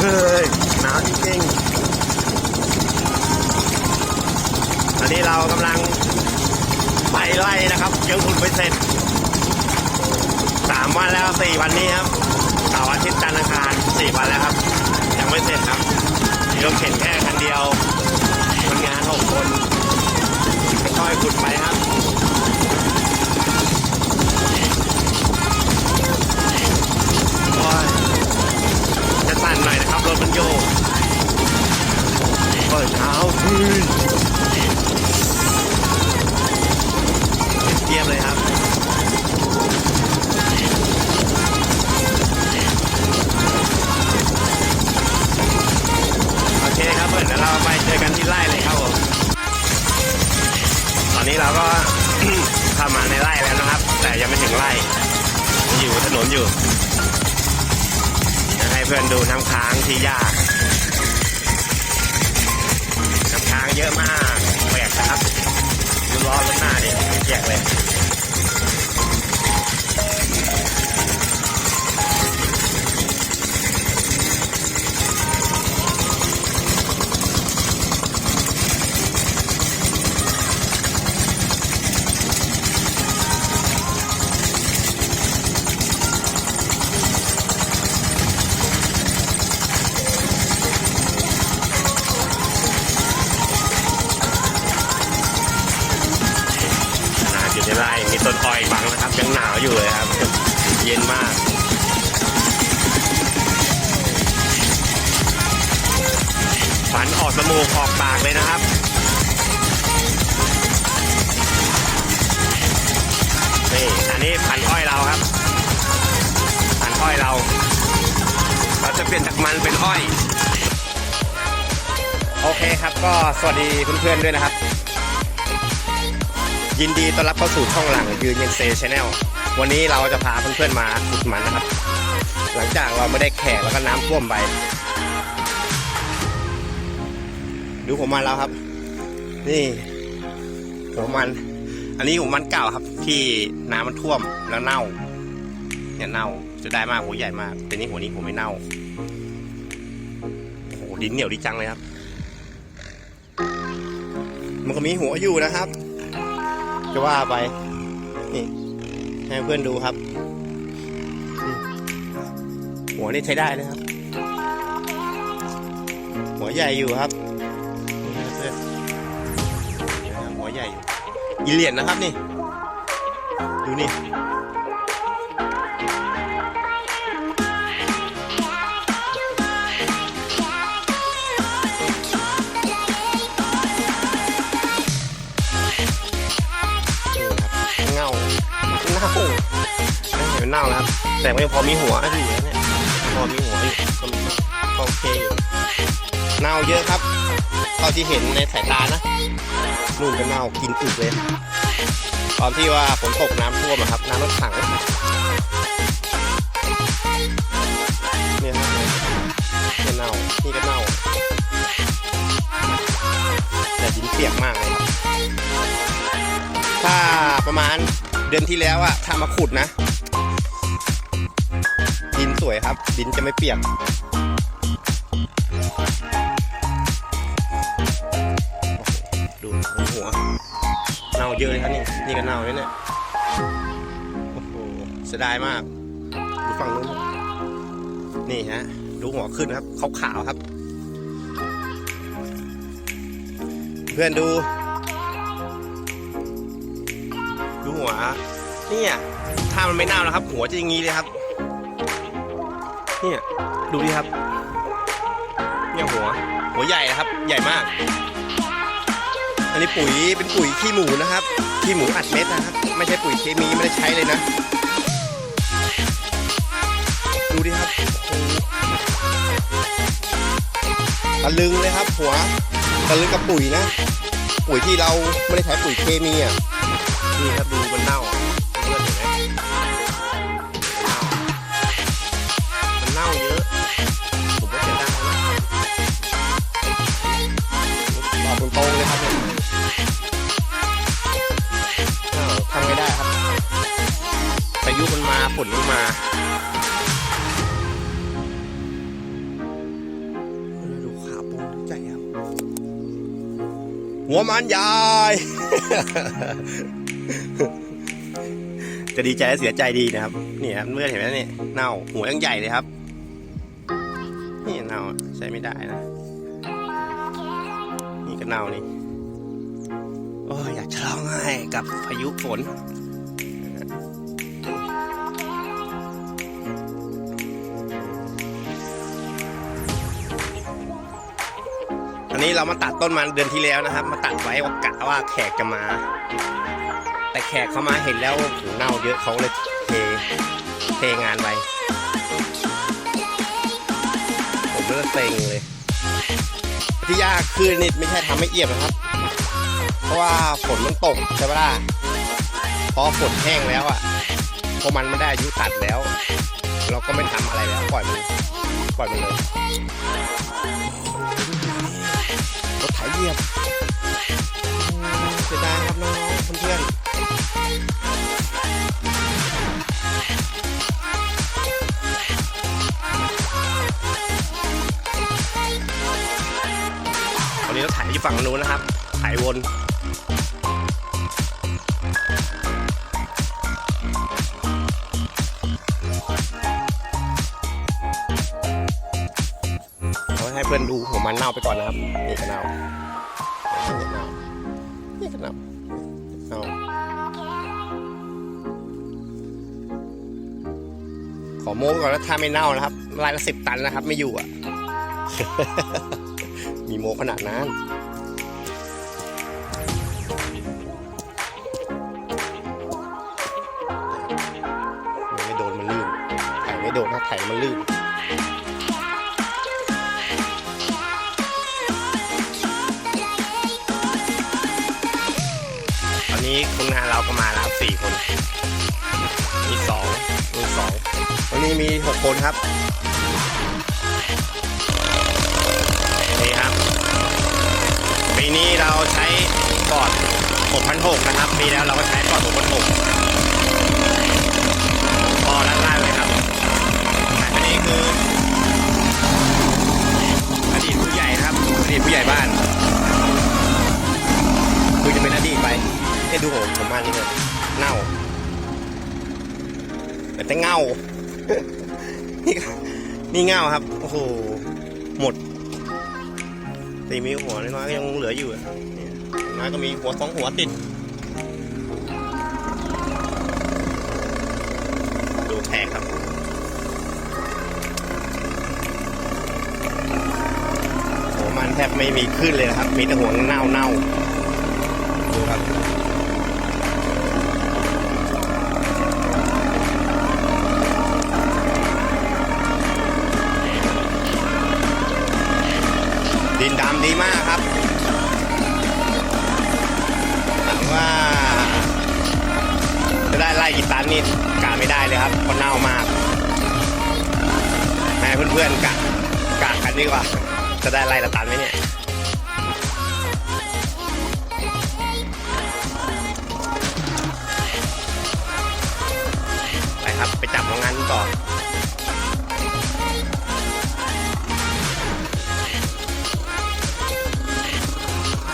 เฮ้ยหนาวจริงๆตอนนี้เรากำลังไปไล่นะครับยังขุดไม่เสร็จสามวันแล้วสี่วันนี้ครับเสาร์อาทิตย์จันทร์อังคารสี่วันแล้วครับ ยังไม่เสร็จครับมีรถเข็นแค่คันเดียวคนงานหกคนค่อยขุดไปครับ พื่อนดูน้ำค้างที่ยาก น้ำค้างเยอะมากแปลกนะครับดูร้อรถหน้าดิแยกเลย ต้นอ้อยบังนะครับยังหนาวอยู่เลยครับ เย็นมากฝันออกสมูกออกปากเลยนะครับนี่อันนี้พันอ้อยเราครับพันอ้อยเรา เราจะเปลี่ยนจากมันเป็นอ้อย โอเคครับก็สวัสดีเพื่อนๆด้วยนะครับ ยินดีต้อนรับเข้าสู่ช่องหลังยืนยันเซชแนลวันนี้เราจะพาเพื่อนๆมาขุดมันนะครับ หลังจากเราไม่ได้แขกแล้วก็น้ำท่วมไป ดูหัวมันแล้วครับ นี่หัวมัน อันนี้หัวมันเก่าครับ ที่น้ำมันท่วมแล้วเน่า เนี่ยเน่าจะได้มากหัวใหญ่มากแต่นี่หัวนี้หัวไม่เน่าโอ้ดินเหนียวดีจังเลยครับ มันก็มีหัวอยู่นะครับ จะว่าไป นี่ ให้เพื่อนดูครับ หัวนี่ใช้ได้เลยครับ หัวใหญ่อยู่ครับ หัวใหญ่อยู่อีเหรียญนะครับนี่ ดูนี่ เน่าไม่เห็นเน่านะครับ แต่ก็ยังพอมีหัวอยู่เนี่ยพอมีหัวอยู่ก็โอเคอยู่เน่าเยอะครับเท่าที่เห็นในสายตานะนู่นก็เน่ากินอึเลย ตอนที่ว่าฝนตกน้ำท่วมอะครับ น้ำรถถังเนี่ยครับเนี่ยเน่านี่ก็เน่าแต่ดินเปียกมากเลยครับถ้าประมาณ เดือนที่แล้วอะถ้ามาขุดนะ ดินสวยครับ ดินจะไม่เปียกดูหัวเน่าเยอะเลยครับนี่นี่ก็เน่าเลยเนี่ยโอ้โหเสียดายมากดูฝั่งนู้นนี่ฮะดูหัวขึ้นครับขาวๆครับ เพื่อนดู หัว เนี่ยถ้ามันไม่เน่านะครับ หัวจะอย่างนี้เลยครับ เนี่ย ดูดิครับ เนี่ยหัว หัวใหญ่นะครับ ใหญ่มาก อันนี้ปุ๋ยเป็นปุ๋ยขี้หมูนะครับขี้หมูอัดเม็ดนะครับ ไม่ใช่ปุ๋ยเคมีไม่ได้ใช้เลยนะ ดูดิครับตะลึงเลยครับ หัวตะลึงกับปุ๋ยนะ ปุ๋ยที่เราไม่ได้ใช้ปุ๋ยเคมีอะนี่ครับดู ลลงมาดูขาปูนใจครับหัวมันยายจะดีใจและเสียใจดีนะครับ นี่ครับเมื่อเห็นไหมนี่เน่าหัวยังใหญ่เลยครับ นี่เน่าใช้ไม่ได้นะ นี่ก็เน่านี่โอ้ยอยากจะร้องไห้กับพายุฝนันนี้เรามาตัดต้นมันเดือนที่แล้วนะครับ มาตัดไว้ว่ากะว่าแขกจะมา แต่แขกเขามาเห็นแล้วโอ้โหเน่าเยอะเขาเลยเทเทงานไว้ผมเลิกเซ็งเลย ที่ยากคือนี่ไม่ใช่ทำให้เอียบนะครับ เพราะว่าฝนมันตกใช่ปะล่ะพอฝนแห้งแล้วอะพอมันไม่ได้อายุตัดแล้ว เราก็ไม่ทำอะไรแล้วปล่อยมันปล่อยมันเลย ขาเหยียบเสียดายครับน้องๆเพื่อนๆตอนนี้เราไถอยู่ฝั่งนู้นนะครับ ถ่ายวน ให้เพื่อนดูหัวมันเน่าไปก่อนนะครับ นี่ก็เน่านี่ก็เน่านี่ก็เน่าเน่าขอโม้ก่อนแล้วถ้าไม่เน่านะครับรายละสิบตันนะครับ ไม่อยู่อะ มีโม้ขนาดนั้นมันไม่โดนมันลื่นไถไม่โดนถ้าไถมันลื่น นนี้คนงานเราก็มาแล้วครับสี่คน มีสองมีสองวันนี้มีหกคนครับ นี่ครับ ปีนี้เราใช้ปอด6,600นะครับ ปีแล้วเราก็ใช้ปอด6,600พอด้านล่างเลยครับอันนี้คืออ นี่เลยเน่าแต่แต่เง่านี่นี่เง่าครับ โอ้โห หมดตีมีหัวน้อยก็ยังเหลืออยู่อะเนี่ยน้อยก็มีหัวสองหัวติด ดูแทกครับหัวมันแทบไม่มีขึ้นเลยนะครับ มีแต่หัวเน่าเน่าดูครับ ดีมากครับถามว่า จะได้ไล่กี่ตันนี่กะไม่ได้เลยครับเพราะเน่ามากให้เพื่อนๆกะกะกันดีกว่า จะได้ไล่ละตันไหมเนี่ยไปครับไปจับโรงงานต่อ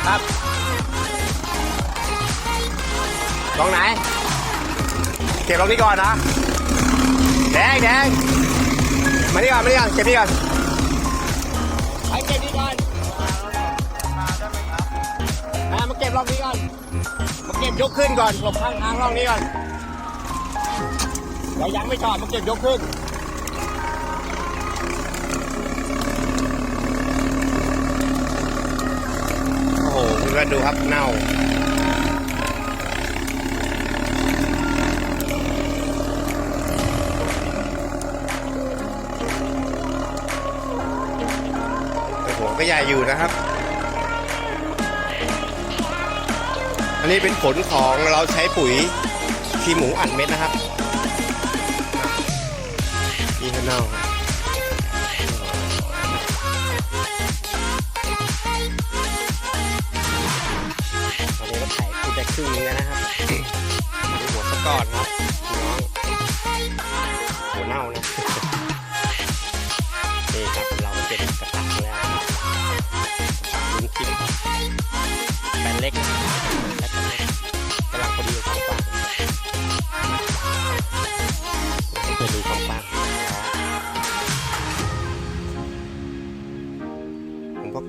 ครับลองไหน เก็บลงนี้ก่อนนะ แดงแดงมานี่ก่อนมานี่ก่อนเก็บนี่ก่อนไปเก็บนี่ก่อนมามาเก็บรอบนี้ก่อน มาเก็บยกขึ้นก่อนหลบข้างทางร่องนี้ก่อนเรายังไม่จอดมาเก็บยกขึ้น โอ้โหเพื่อนดูครับเน่าหัวก็ใหญ่อยู่นะครับ อันนี้เป็นผลของเราใช้ปุ๋ยขี้หมูอัดเม็ดนะครับนี่ก็เน่า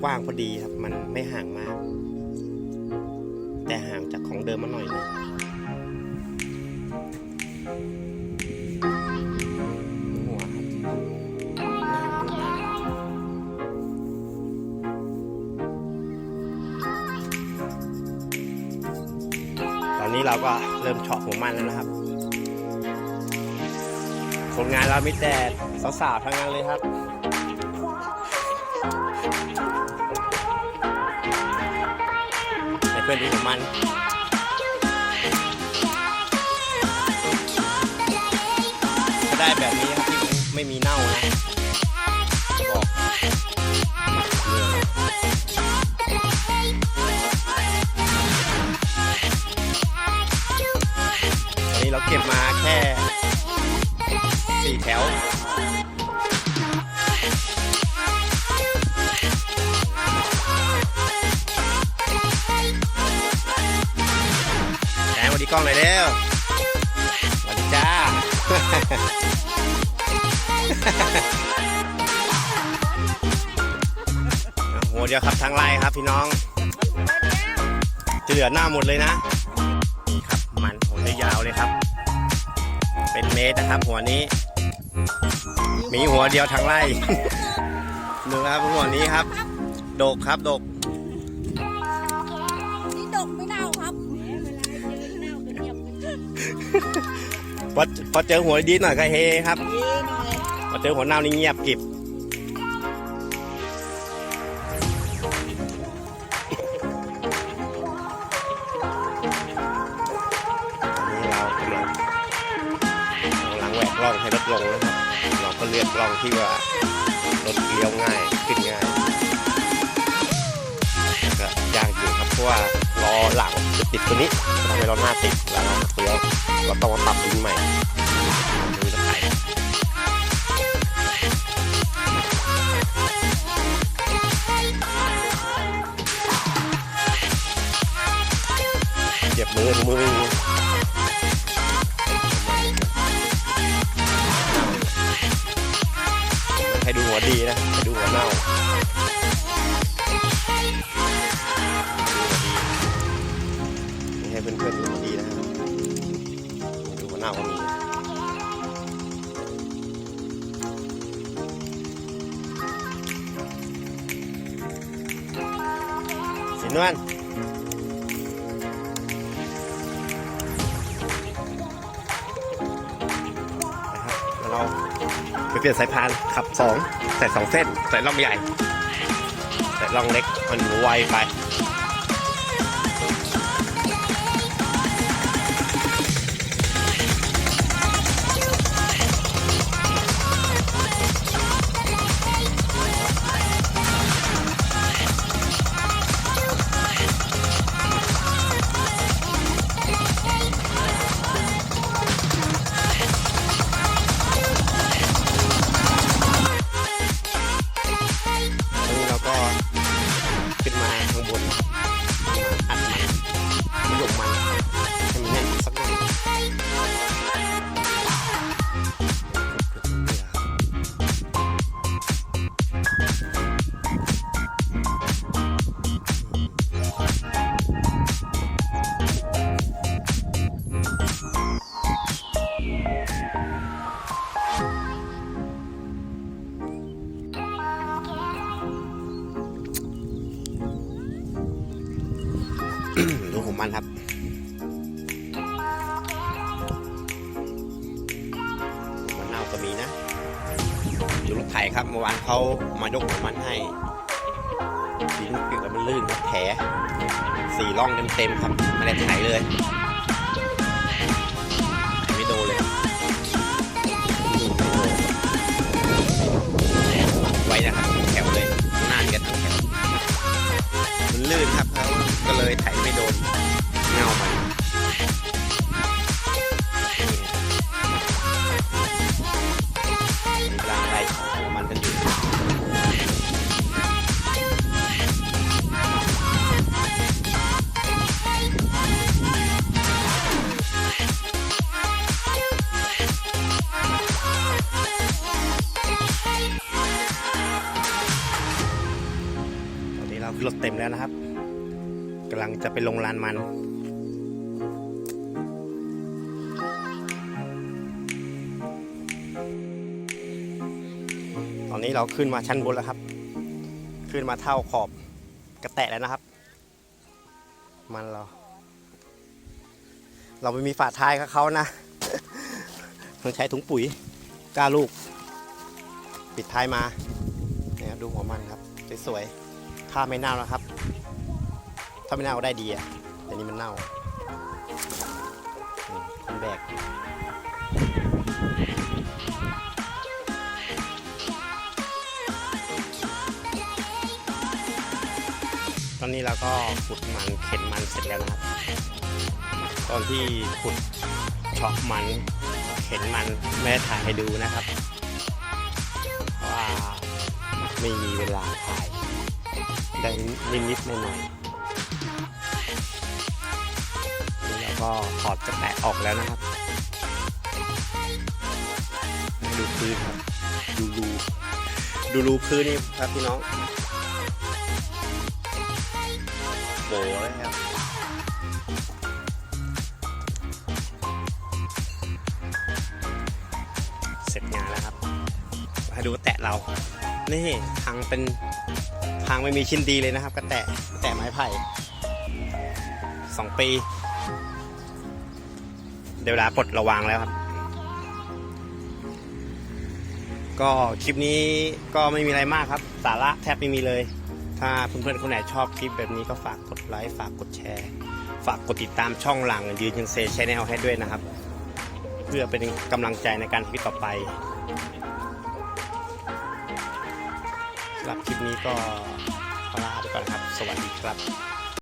กว้างพอดีครับ มันไม่ห่างมาก แต่ห่างจากของเดิมมาหน่อยนึงตอนนี้เราก็เริ่มเฉาะหัวมันแล้วนะครับคนงานเรามีแต่สาวๆทั้งนั้นเลยครับ พื่อนดูของมันก็ได้แบบนี้ครับที่ไม่มีเน่านะบอกวันนี้เราเก็บมาแค่สี่แถว กล้องหน่อยเร็วสวัสดีจ้าหัวเดียวครับทั้งไร่ครับพี่น้องจะเหลือหน้าหมดเลยนะครับมันหัวยาวเลยครับ เป็นเมตรนะครับ หัวนี้ มีหัวเดียวทั้งไร่ดูครับหัวนี้ครับ ดกครับดก พอพอเจอหัวดีหน่อยก็เฮครับเย้หน่อยพอเจอหัวเน่านี่เงียบกริบตอนนี้เรากำลังกำลังแหวกร่องให้รถลงนะครับเราก็เลือกร่องที่ว่ารถเลี้ยวง่ายขึ้นง่ายก็ยากอยู่ครับเพราะว่าล้อหลังจะติดตัวนี้ทำให้ล้อหน้าติดแล้วเราเลี้ยว เราต้องมาปรับดินใหม่ดูจะขายเจ็บมือมือ นวลนเราไปเปลี่ยนสายพานขับสองใส่สองเส้น ใส่ล่องใหญ่ ใส่ล่องเล็กมันไวไป มานเขามายกของมันให้ดินเปียกแล้วมันลื่นแผลสี่ร่องเต็มๆครับไม่ได้ไถเลยไม่โดนเลยไว้นะครับแถวเลยนานกันทั้งแถวมันลื่นครับเขาก็เลยไถไม่โดน รถเต็มแล้วนะครับกำลังจะไปลงลานมันตอนนี้เราขึ้นมาชั้นบนแล้วครับ ขึ้นมาเท่าขอบกระแตะแล้วนะครับ มันเรา เราไม่มีฝาท้ายกับเขานะต้องใช้ถุงปุ๋ยกล้าลูก ปิดท้ายมาเนี่ยดูหัวมันครับ สวยๆ ถ้าไม่เน่านะครับ ถ้าไม่เน่าก็ได้ดีอะแต่นี่มันเน่านี่คนแบกตอนนี้เราก็ขุดมันเข็นมันเสร็จแล้วนะครับ ตอนที่ขุดเฉาะมันเข็นมันไม่ได้ถ่ายให้ดูนะครับ เพราะว่าไม่มีเวลาถ่าย ได้นิดๆหน่อยๆนี่เราก็ถอดกระแตะออกแล้วนะครับ ดูพื้นครับ ดูรูดูรูพื้นนี่ครับพี่น้องโบเลยครับเสร็จงานแล้วครับมาดูแตะเรา นี่พังเป็น พังไม่มีชิ้นดีเลยนะครับ กระแตะแตะไม้ไผ่สองปี เดี๋ยวลาปลดระวางแล้วครับ ก็คลิปนี้ก็ไม่มีอะไรมากครับ สาระแทบไม่มีเลย ถ้าเพื่อนๆคนไหนชอบคลิปแบบนี้ก็ฝากกดไลค์ฝากกดแชร์ ฝากกดติดตามช่องหลังยืนยังเซชแนลให้ด้วยนะครับ เพื่อเป็นกำลังใจในการทวิตต่อไป นี้ก็ขอลาไปก่อนครับ สวัสดีครับ